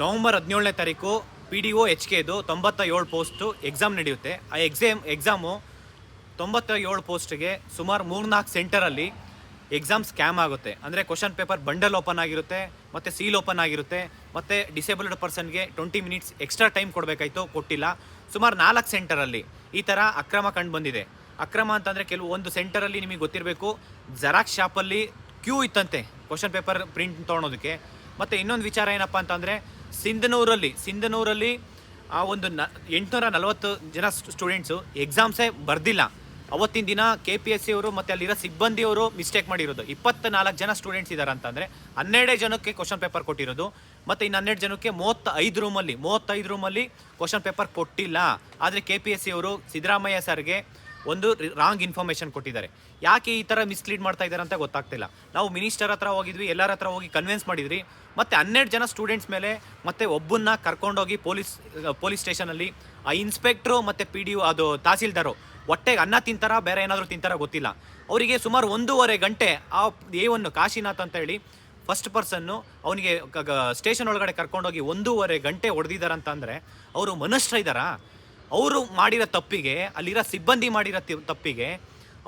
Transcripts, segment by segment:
November ಹದಿನೇಳನೇ ತಾರೀಕು P D O H ಕೆದು ತೊಂಬತ್ತ ಏಳು ಪೋಸ್ಟು ಎಕ್ಸಾಮ್ ನಡೆಯುತ್ತೆ. ಆ ಎಕ್ಸಾಮ್ ಎಕ್ಸಾಮು ತೊಂಬತ್ತ ಏಳು ಪೋಸ್ಟ್ಗೆ ಸುಮಾರು ಮೂರ್ನಾಲ್ಕು ಸೆಂಟರಲ್ಲಿ ಎಕ್ಸಾಮ್ ಸ್ಕ್ಯಾಮ್ ಆಗುತ್ತೆ. ಅಂದರೆ ಕ್ವಶನ್ ಪೇಪರ್ ಬಂಡಲ್ ಓಪನ್ ಆಗಿರುತ್ತೆ, ಮತ್ತು ಸೀಲ್ ಓಪನ್ ಆಗಿರುತ್ತೆ, ಮತ್ತು ಡಿಸೇಬಲ್ಡ್ ಪರ್ಸನ್ಗೆ ಟ್ವೆಂಟಿ ಮಿನಿಟ್ಸ್ ಎಕ್ಸ್ಟ್ರಾ ಟೈಮ್ ಕೊಡಬೇಕಾಯ್ತು, ಕೊಟ್ಟಿಲ್ಲ. ಸುಮಾರು ನಾಲ್ಕು ಸೆಂಟರಲ್ಲಿ ಈ ಥರ ಅಕ್ರಮ ಕಂಡು ಬಂದಿದೆ. ಅಕ್ರಮ ಅಂತಂದರೆ ಕೆಲವು ಒಂದು ಸೆಂಟರಲ್ಲಿ ನಿಮಗೆ ಗೊತ್ತಿರಬೇಕು ಜೆರಾಕ್ಸ್ ಶಾಪಲ್ಲಿ ಕ್ಯೂ ಇತ್ತಂತೆ. ಕ್ವಶನ್ ಪೇಪರ್ ಪ್ರಿಂಟ್ ತೊಗೊಳೋದಕ್ಕೆ. ಮತ್ತು ಇನ್ನೊಂದು ವಿಚಾರ ಏನಪ್ಪ ಅಂತಂದರೆ, ಸಿಂಧನೂರಲ್ಲಿ ಸಿಂಧನೂರಲ್ಲಿ ಆ ಒಂದು ನ, ಎಂಟುನೂರ ನಲವತ್ತು ಜನ ಸ್ಟೂಡೆಂಟ್ಸು ಎಕ್ಸಾಮ್ಸೇ ಬರ್ದಿಲ್ಲ. ಅವತ್ತಿನ ದಿನ ಕೆ ಪಿ ಎಸ್ ಸಿ ಅವರು ಮತ್ತು ಅಲ್ಲಿರೋ ಸಿಬ್ಬಂದಿಯವರು ಮಿಸ್ಟೇಕ್ ಮಾಡಿರೋದು. ಇಪ್ಪತ್ತ ನಾಲ್ಕು ಜನ ಸ್ಟೂಡೆಂಟ್ಸ್ ಇದ್ದಾರೆ ಅಂತಂದರೆ, ಹನ್ನೆರಡೇ ಜನಕ್ಕೆ ಕ್ವಶನ್ ಪೇಪರ್ ಕೊಟ್ಟಿರೋದು. ಮತ್ತು ಇನ್ನು ಹನ್ನೆರಡು ಜನಕ್ಕೆ ಮೂವತ್ತೈದು ರೂಮಲ್ಲಿ ಮೂವತ್ತೈದು ರೂಮಲ್ಲಿ ಕ್ವಶನ್ ಪೇಪರ್ ಕೊಟ್ಟಿಲ್ಲ. ಆದರೆ ಕೆ ಪಿ ಎಸ್ ಸಿ ಅವರು ಸಿದ್ದರಾಮಯ್ಯ ಸರ್ಗೆ ಒಂದು ರಾಂಗ್ ಇನ್ಫಾರ್ಮೇಶನ್ ಕೊಟ್ಟಿದ್ದಾರೆ. ಯಾಕೆ ಈ ಥರ ಮಿಸ್ಲೀಡ್ ಮಾಡ್ತಾ ಇದ್ದಾರೆ ಅಂತ ಗೊತ್ತಾಗ್ತಿಲ್ಲ. ನಾವು ಮಿನಿಸ್ಟರ್ ಹತ್ರ ಹೋಗಿದ್ವಿ, ಎಲ್ಲರ ಹತ್ರ ಹೋಗಿ ಕನ್ವಿನ್ಸ್ ಮಾಡಿದ್ರಿ. ಮತ್ತು ಹನ್ನೆರಡು ಜನ ಸ್ಟೂಡೆಂಟ್ಸ್ ಮೇಲೆ ಮತ್ತೆ ಒಬ್ಬನ್ನ ಕರ್ಕೊಂಡೋಗಿ ಪೊಲೀಸ್ ಪೊಲೀಸ್ ಸ್ಟೇಷನಲ್ಲಿ ಆ ಇನ್ಸ್ಪೆಕ್ಟ್ರು ಮತ್ತು ಪಿ ಡಿ ಅದು ತಹಸೀಲ್ದಾರು ಹೊಟ್ಟೆಗೆ ಅನ್ನ ತಿಂತಾರ, ಬೇರೆ ಏನಾದರೂ ತಿಂತಾರ ಗೊತ್ತಿಲ್ಲ. ಅವರಿಗೆ ಸುಮಾರು ಒಂದೂವರೆ ಗಂಟೆ ಆ ದೇವನ್ನು ಕಾಶಿನಾಥ್ ಅಂತ ಹೇಳಿ ಫಸ್ಟ್ ಪರ್ಸನ್ನು ಅವನಿಗೆ ಸ್ಟೇಷನ್ ಒಳಗಡೆ ಕರ್ಕೊಂಡೋಗಿ ಒಂದೂವರೆ ಗಂಟೆ ಹೊಡೆದಿದ್ದಾರೆ ಅಂತಂದರೆ ಅವರು ಮನುಷ್ಯ ಇದ್ದಾರಾ? ಅವರು ಮಾಡಿರೋ ತಪ್ಪಿಗೆ, ಅಲ್ಲಿರೋ ಸಿಬ್ಬಂದಿ ಮಾಡಿರೋ ತಪ್ಪಿಗೆ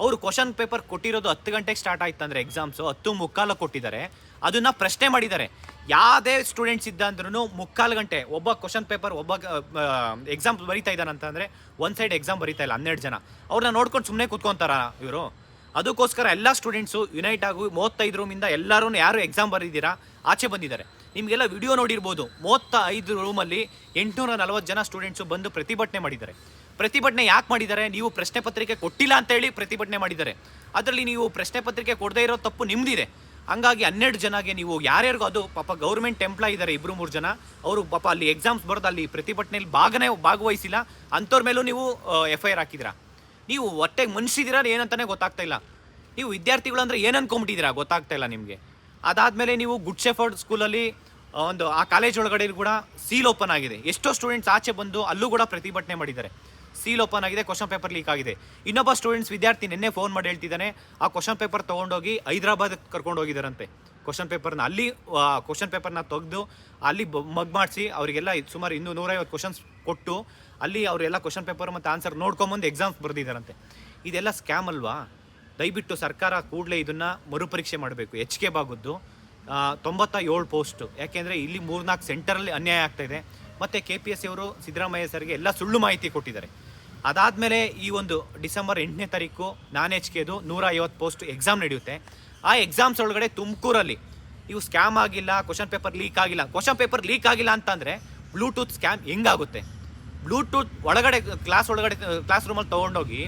ಅವರು ಕ್ವಶನ್ ಪೇಪರ್ ಕೊಟ್ಟಿರೋದು ಹತ್ತು ಗಂಟೆಗೆ ಸ್ಟಾರ್ಟ್ ಆಯ್ತು ಅಂದರೆ ಎಕ್ಸಾಮ್ಸು ಹತ್ತು ಮುಕ್ಕಾಲು ಕೊಟ್ಟಿದ್ದಾರೆ. ಅದನ್ನ ಪ್ರಶ್ನೆ ಮಾಡಿದ್ದಾರೆ. ಯಾವುದೇ ಸ್ಟೂಡೆಂಟ್ಸ್ ಇದ್ದ ಅಂದ್ರೂ ಮುಕ್ಕಾಲು ಗಂಟೆ, ಒಬ್ಬ ಕ್ವಶನ್ ಪೇಪರ್ ಒಬ್ಬ ಎಕ್ಸಾಮ್ ಬರೀತಾ ಇದ್ದಾನೆ ಅಂತಂದರೆ ಒಂದು ಸೈಡ್ ಎಕ್ಸಾಮ್ ಬರೀತಾ ಇಲ್ಲ, ಹನ್ನೆರಡು ಜನ. ಅವ್ರನ್ನ ನೋಡ್ಕೊಂಡು ಸುಮ್ಮನೆ ಕೂತ್ಕೊಂತಾರ ಇವರು. ಅದಕ್ಕೋಸ್ಕರ ಎಲ್ಲ ಸ್ಟೂಡೆಂಟ್ಸು ಯುನೈಟ್ ಆಗಿ ಮೂವತ್ತೈದು ರೂಮಿಂದ ಎಲ್ಲರೂ ಯಾರು ಎಕ್ಸಾಮ್ ಬರೆದಿದ್ದೀರಾ, ಆಚೆ ಬಂದಿದ್ದಾರೆ. ನಿಮಗೆಲ್ಲ ವಿಡಿಯೋ ನೋಡಿರ್ಬೋದು. ಮೂವತ್ತ ಐದು ರೂಮಲ್ಲಿ ಎಂಟುನೂರ ನಲವತ್ತು ಜನ ಸ್ಟೂಡೆಂಟ್ಸು ಬಂದು ಪ್ರತಿಭಟನೆ ಮಾಡಿದ್ದಾರೆ. ಪ್ರತಿಭಟನೆ ಯಾಕೆ ಮಾಡಿದ್ದಾರೆ? ನೀವು ಪ್ರಶ್ನೆ ಪತ್ರಿಕೆ ಕೊಟ್ಟಿಲ್ಲ ಅಂತೇಳಿ ಪ್ರತಿಭಟನೆ ಮಾಡಿದ್ದಾರೆ. ಅದರಲ್ಲಿ ನೀವು ಪ್ರಶ್ನೆ ಪತ್ರಿಕೆ ಕೊಡದೇ ಇರೋ ತಪ್ಪು ನಿಮ್ಮದಿದೆ ಹಂಗಾಗಿ ಹನ್ನೆರಡು ಜನಗೆ ನೀವು ಯಾರ್ಯಾರಿಗೂ ಅದು ಪಾಪ ಗೌರ್ಮೆಂಟ್ ಎಂಪ್ಲಾಯ್ ಇದ್ದಾರೆ ಇಬ್ಬರು ಮೂರು ಜನ. ಅವರು ಪಾಪ ಅಲ್ಲಿ ಎಕ್ಸಾಮ್ಸ್ ಬರೋದು ಅಲ್ಲಿ ಪ್ರತಿಭಟನೆಯಲ್ಲಿ ಭಾಗನೇ ಭಾಗವಹಿಸಿಲ್ಲ. ಅಂಥವ್ರ ಮೇಲೂ ನೀವು ಎಫ್ ಐ ಆರ್ ಹಾಕಿದ್ದೀರಾ? ನೀವು ಹೊಟ್ಟೆಗೆ ಮನಸ್ಸಿದ್ದೀರಾ ಏನಂತಾನೆ ಗೊತ್ತಾಗ್ತಾ ಇಲ್ಲ. ನೀವು ವಿದ್ಯಾರ್ಥಿಗಳು ಅಂದರೆ ಏನು ಅನ್ಕೊಂಬಿಟ್ಟಿದ್ದೀರಾ ಗೊತ್ತಾಗ್ತಾ ಇಲ್ಲ ನಿಮಗೆ. ಅದಾದಮೇಲೆ ನೀವು ಗುಡ್ ಶೆಫರ್ಡ್ ಸ್ಕೂಲಲ್ಲಿ ಒಂದು ಆ ಕಾಲೇಜ್ ಒಳಗಡೆ ಕೂಡ ಸೀಲ್ ಓಪನ್ ಆಗಿದೆ. ಎಷ್ಟೋ ಸ್ಟೂಡೆಂಟ್ಸ್ ಆಚೆ ಬಂದು ಅಲ್ಲೂ ಕೂಡ ಪ್ರತಿಭಟನೆ ಮಾಡಿದ್ದಾರೆ. ಸೀಲ್ ಓಪನ್ ಆಗಿದೆ ಕ್ವಶನ್ ಪೇಪರ್ ಲೀಕ್ ಆಗಿದೆ. ಇನ್ನೊಬ್ಬ ಸ್ಟೂಡೆಂಟ್ಸ್ ವಿದ್ಯಾರ್ಥಿ ನಿನ್ನೆ ಫೋನ್ ಮಾಡಿ ಹೇಳ್ತಿದ್ದಾನೆ, ಆ ಕ್ವಶನ್ ಪೇಪರ್ ತೊಗೊಂಡೋಗಿ ಹೈದರಾಬಾದ್ ಕರ್ಕೊಂಡು ಹೋಗಿದ್ದಾರಂತೆ ಕ್ವಶನ್ ಪೇಪರ್ನ ಅಲ್ಲಿ ಕ್ವಶನ್ ಪೇಪರ್ನ ತೆಗೆದು ಅಲ್ಲಿ ಮಗ್ ಮಾಡಿಸಿ ಅವರಿಗೆಲ್ಲ ಸುಮಾರು ಇನ್ನೂ ನೂರೈವತ್ತು ಕ್ವಶನ್ಸ್ ಕೊಟ್ಟು ಅಲ್ಲಿ ಅವರೆಲ್ಲ ಕ್ವಶನ್ ಪೇಪರ್ ಮತ್ತು ಆನ್ಸರ್ ನೋಡ್ಕೊಂಬಂದು ಎಕ್ಸಾಮ್ಸ್ ಬರೆದಿದ್ದಾರಂತೆ. ಇದೆಲ್ಲ ಸ್ಕ್ಯಾಮ್ ಅಲ್ವಾ? ದಯವಿಟ್ಟು ಸರ್ಕಾರ ಕೂಡಲೇ ಇದನ್ನು ಮರುಪರೀಕ್ಷೆ ಮಾಡಬೇಕು ಎಚ್ ಕೆ ಬಾಗುದ್ದು. ತೊಂಬತ್ತ ಏಳು ಪೋಸ್ಟು ಯಾಕೆಂದರೆ ಇಲ್ಲಿ ಮೂರ್ನಾಲ್ಕು ಸೆಂಟರಲ್ಲಿ ಅನ್ಯಾಯ ಆಗ್ತಾ ಇದೆ. ಮತ್ತು ಕೆ ಪಿ ಎಸ್ ಸಿ ಅವರು ಸಿದ್ದರಾಮಯ್ಯ ಸರ್ಗೆ ಎಲ್ಲ ಸುಳ್ಳು ಮಾಹಿತಿ ಕೊಟ್ಟಿದ್ದಾರೆ. ಅದಾದಮೇಲೆ ಈ ಒಂದು ಡಿಸೆಂಬರ್ ಎಂಟನೇ ತಾರೀಕು ನಾನ್ ಎಚ್ ಕೆದು ನೂರ ಐವತ್ತು ಪೋಸ್ಟ್ ಎಕ್ಸಾಮ್ ನಡೆಯುತ್ತೆ. ಆ ಎಕ್ಸಾಮ್ಸ್ ಒಳಗಡೆ ತುಮಕೂರಲ್ಲಿ. ಇವು ಸ್ಕ್ಯಾಮ್ ಆಗಿಲ್ಲ ಕ್ವಶನ್ ಪೇಪರ್ ಲೀಕ್ ಆಗಿಲ್ಲ. ಕ್ವಶನ್ ಪೇಪರ್ ಲೀಕ್ ಆಗಿಲ್ಲ ಅಂತಂದರೆ ಬ್ಲೂಟೂತ್ ಸ್ಕ್ಯಾಮ್ ಹೆಂಗಾಗುತ್ತೆ? ಬ್ಲೂಟೂತ್ ಒಳಗಡೆ ಕ್ಲಾಸ್ ಒಳಗಡೆ ಕ್ಲಾಸ್ ರೂಮಲ್ಲಿ ತೊಗೊಂಡೋಗಿ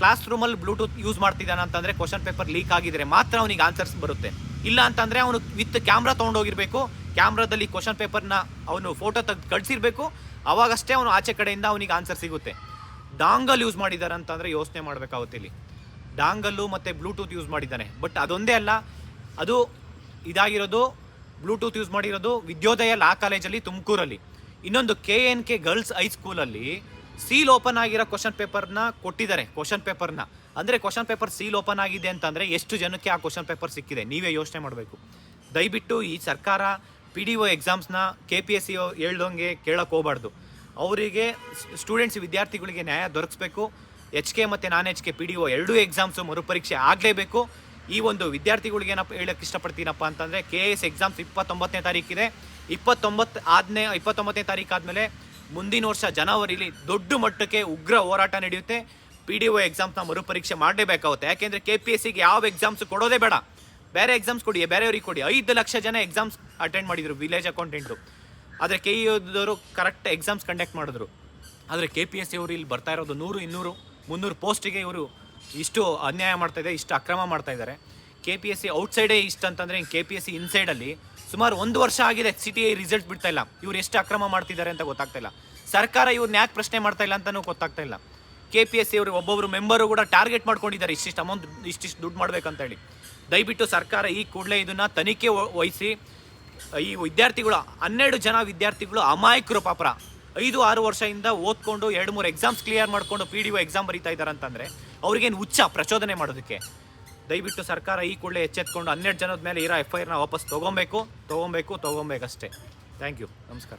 ಕ್ಲಾಸ್ ರೂಮಲ್ಲಿ ಬ್ಲೂಟೂತ್ ಯೂಸ್ ಮಾಡ್ತಿದ್ದಾನೆ ಅಂತಂದರೆ ಕ್ವಶನ್ ಪೇಪರ್ ಲೀಕ್ ಆಗಿದ್ರೆ ಮಾತ್ರ ಅವನಿಗೆ ಆನ್ಸರ್ಸ್ ಬರುತ್ತೆ. ಇಲ್ಲ ಅಂತಂದರೆ ಅವನು ವಿತ್ ಕ್ಯಾಮ್ರಾ ತೊಗೊಂಡೋಗಿರಬೇಕು. ಕ್ಯಾಮ್ರಾದಲ್ಲಿ ಕ್ವಶನ್ ಪೇಪರ್ನ ಅವನು ಫೋಟೋ ತೆಗೆದು ಕಳಿಸಿರ್ಬೇಕು. ಅವಾಗಷ್ಟೇ ಅವನು ಆಚೆ ಕಡೆಯಿಂದ ಅವನಿಗೆ ಆನ್ಸರ್ ಸಿಗುತ್ತೆ. ಡಾಂಗಲ್ ಯೂಸ್ ಮಾಡಿದ್ದಾರೆ ಅಂತಂದರೆ ಯೋಚನೆ ಮಾಡಬೇಕಾಗುತ್ತೆ ಇಲ್ಲಿ. ಡಾಂಗಲ್ಲು ಮತ್ತು ಬ್ಲೂಟೂತ್ ಯೂಸ್ ಮಾಡಿದ್ದಾನೆ. ಬಟ್ ಅದೊಂದೇ ಅಲ್ಲ, ಅದು ಇದಾಗಿರೋದು, ಬ್ಲೂಟೂತ್ ಯೂಸ್ ಮಾಡಿರೋದು ವಿದ್ಯೋದಯ ಲಾ ಕಾಲೇಜಲ್ಲಿ ತುಮಕೂರಲ್ಲಿ. ಇನ್ನೊಂದು ಕೆ ಎನ್ ಕೆ ಗರ್ಲ್ಸ್ ಹೈಸ್ಕೂಲಲ್ಲಿ ಸೀಲ್ ಓಪನ್ ಆಗಿರೋ ಕ್ವಶನ್ ಪೇಪರ್ನ ಕೊಟ್ಟಿದ್ದಾರೆ, ಕ್ವಶನ್ ಪೇಪರ್ನ. ಅಂದರೆ ಕ್ವಶನ್ ಪೇಪರ್ ಸೀಲ್ ಓಪನ್ ಆಗಿದೆ ಅಂತಂದರೆ ಎಷ್ಟು ಜನಕ್ಕೆ ಆ ಕ್ವಶನ್ ಪೇಪರ್ ಸಿಕ್ಕಿದೆ, ನೀವೇ ಯೋಚನೆ ಮಾಡಬೇಕು. ದಯವಿಟ್ಟು ಈ ಸರ್ಕಾರ ಪಿ ಡಿ ಒ ಎಕ್ಸಾಮ್ಸ್ನ ಕೆ ಪಿ ಎಸ್ ಸಿ ಹೇಳ್ದಂಗೆ ಕೇಳೋಕ್ಕೆ ಹೋಗಬಾರ್ದು. ಅವರಿಗೆ ಸ್ಟೂಡೆಂಟ್ಸ್, ವಿದ್ಯಾರ್ಥಿಗಳಿಗೆ ನ್ಯಾಯ ದೊರಕಿಸ್ಬೇಕು. ಎಚ್ ಕೆ ಮತ್ತು non H K P D O ಎರಡೂ ಎಕ್ಸಾಮ್ಸು ಮರುಪರೀಕ್ಷೆ ಆಗಲೇಬೇಕು. ಈ ಒಂದು ವಿದ್ಯಾರ್ಥಿಗಳಿಗೆ ಏನಪ್ಪ ಹೇಳಕ್ಕೆ ಇಷ್ಟಪಡ್ತೀನಪ್ಪ ಅಂತಂದರೆ ಕೆ ಎಸ್ ಎಕ್ಸಾಮ್ಸ್ ಇಪ್ಪತ್ತೊಂಬತ್ತನೇ ತಾರೀಕಿದೆ. ಇಪ್ಪತ್ತೊಂಬತ್ತು ಆದನೇ, ಇಪ್ಪತ್ತೊಂಬತ್ತನೇ ತಾರೀಕು ಆದಮೇಲೆ ಮುಂದಿನ ವರ್ಷ ಜನವರಿಲಿ ದೊಡ್ಡ ಮಟ್ಟಕ್ಕೆ ಉಗ್ರ ಹೋರಾಟ ನಡೆಯುತ್ತೆ. ಪಿ ಡಿ ಒ ಎಕ್ಸಾಮ್ಸ್ನ ಮರುಪರೀಕ್ಷೆ ಮಾಡಲೇಬೇಕಾಗುತ್ತೆ. ಯಾಕೆಂದರೆ ಕೆ ಪಿ ಎಸ್ ಸಿಗೆ ಯಾವ ಎಕ್ಸಾಮ್ಸ್ ಕೊಡೋದೇ ಬೇಡ. ಬೇರೆ ಎಕ್ಸಾಮ್ಸ್ ಕೊಡಿ, ಬೇರೆಯವ್ರಿಗೆ ಕೊಡಿ. ಐದು ಲಕ್ಷ ಜನ ಎಕ್ಸಾಮ್ಸ್ ಅಟೆಂಡ್ ಮಾಡಿದರು ವಿಲೇಜ್ ಅಕೌಂಟೆಂಟು ಆದರೆ K E correct exams conduct ಮಾಡಿದ್ರು. ಆದರೆ ಕೆ ಪಿ ಎಸ್ ಸಿ ಅವರು ಇಲ್ಲಿ ಬರ್ತಾ ಇರೋದು ನೂರು, ಇನ್ನೂರು. ಮುನ್ನೂರು ಪೋಸ್ಟಿಗೆ ಇವರು ಇಷ್ಟು ಅನ್ಯಾಯ ಮಾಡ್ತಾ ಇದ್ದಾರೆ, ಇಷ್ಟು ಅಕ್ರಮ ಮಾಡ್ತಾ ಇದ್ದಾರೆ. ಕೆ ಪಿ ಎಸ್ ಸಿ ಔಟ್ಸೈಡೇ ಇಷ್ಟ ಅಂತಂದರೆ ಕೆ ಪಿ ಎಸ್ ಸಿ ಇನ್ಸೈಡಲ್ಲಿ ಸುಮಾರು ಒಂದು ವರ್ಷ ಆಗಿದೆ ಸಿ ಟಿ ಐ ರಿಸಲ್ಟ್ ಬಿಡ್ತಾ ಇಲ್ಲ. ಇವ್ರು ಎಷ್ಟು ಅಕ್ರಮ ಮಾಡ್ತಿದ್ದಾರೆ ಅಂತ ಗೊತ್ತಾಗ್ತಾ ಇಲ್ಲ. ಸರ್ಕಾರ ಇವ್ರನ್ನ ಯಾಕೆ ಪ್ರಶ್ನೆ ಮಾಡ್ತಾ ಇಲ್ಲ ಅಂತಲೂ ಗೊತ್ತಾಗ್ತಾ ಇಲ್ಲ. ಕೆ ಪಿ ಎಸ್ ಸಿ ಅವರು ಒಬ್ಬೊಬ್ಬರು ಮೆಂಬರು ಕೂಡ ಟಾರ್ಗೆಟ್ ಮಾಡ್ಕೊಂಡಿದ್ದಾರೆ, ಇಷ್ಟಿಷ್ಟು ಅಮೌಂಟ್ ಇಷ್ಟಿಷ್ಟು ದುಡ್ಡು ಮಾಡಬೇಕಂತ ಹೇಳಿ ದಯವಿಟ್ಟು ಸರ್ಕಾರ ಈ ಕೂಡಲೇ ಇದನ್ನು ತನಿಖೆ ವಹಿಸಿ, ಈ ವಿದ್ಯಾರ್ಥಿಗಳು ಹನ್ನೆರಡು ಜನ ವಿದ್ಯಾರ್ಥಿಗಳು ಅಮಾಯಕರು ಪಾಪರ. ಐದು ಆರು ವರ್ಷದಿಂದ ಓದ್ಕೊಂಡು ಎರಡು ಮೂರು ಎಕ್ಸಾಮ್ಸ್ ಕ್ಲಿಯರ್ ಮಾಡಿಕೊಂಡು ಪಿ ಡಿ ಒ ಎಕ್ಸಾಮ್ ಬರೀತಾ ಇದ್ದಾರೆ ಅಂತಂದರೆ ಅವ್ರಿಗೇನು ಹುಚ್ಚ ಪ್ರಚೋದನೆ ಮಾಡೋದಕ್ಕೆ? ದಯವಿಟ್ಟು ಸರ್ಕಾರ ಈ ಕೂಡಲೇ ಎಚ್ಚೆತ್ಕೊಂಡು ಹನ್ನೆರಡು ಜನದ ಮೇಲೆ ಇರೋ ಎಫ್ ಐ ಆರ್ನ ವಾಪಸ್ ತೊಗೊಬೇಕು ತೊಗೊಬೇಕು, ತೊಗೊಬೇಕಷ್ಟೇ. ಥ್ಯಾಂಕ್ ಯು ನಮಸ್ಕಾರ.